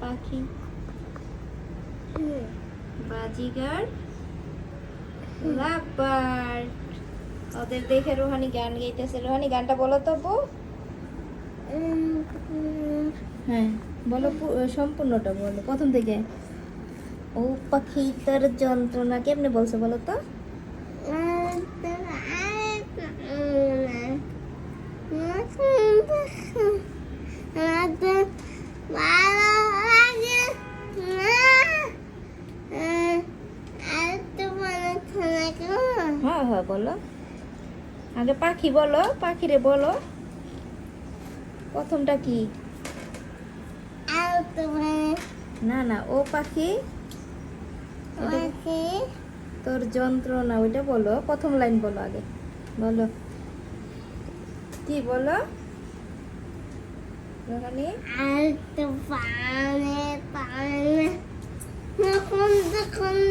পাখি? বাজিগার? ওদের দেখে রোহানি গান গাইতেছে। রোহানি গানটা বলো তো বউ হ্যাঁ বলো সম্পূর্ণটা বলো প্রথম থেকে। ও পাখি তোর যন্ত্রণা কেমনে বলছো বলো তো? হ্যাঁ। হ্যাঁ বলো। আগে পাখি বলো পাখিরে বলো। প্রথমটা কি? না না ও পাখি। তোর যন্ত্রণা ওইটা বলো। প্রথম লাইন বলো আগে। বলো। কি বলো? রোহানি? পাখি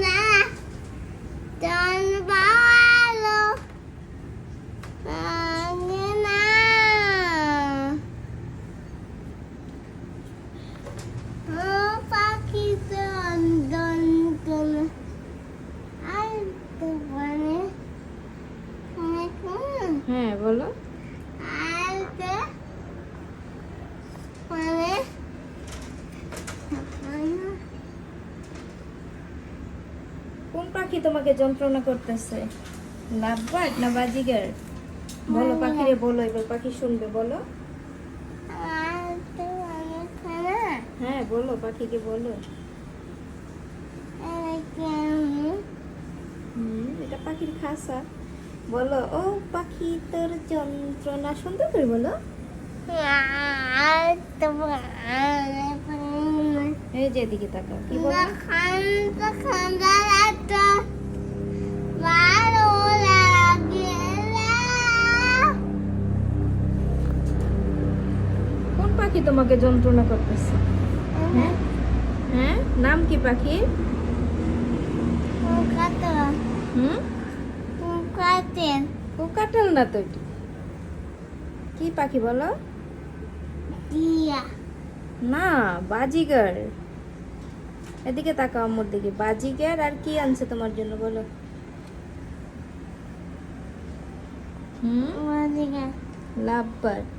হ্যাঁ বলো। মানে কোন পাখি তোমাকে যন্ত্রণা করতেছে? লাভবার্ড না বাজিগার? বলো পাখিরে বলো এবার পাখি শুনবে বলো। হ্যাঁ বলো পাখিকে বলো। হুম এটা পাখির খাসা। বলো ও পাখি তোর যন্ত্রণা সুন্দর করে বলো। এই যে এদিকে তাকাও কি বলো? কোন পাখি তোমাকে যন্ত্রণা করতেছে? হ্যাঁ? হ্যাঁ? নাম কি পাখি? হুম? কাটেন ও কাটাল না তো এটা কি পাখি বলো? টিয়া না বাজিগার। এদিকে তাকাও আমার দিকে। বাজিগার আর কি আনছে তোমার জন্য বলো? হুম? বাজিগার। লাভবার। বাবা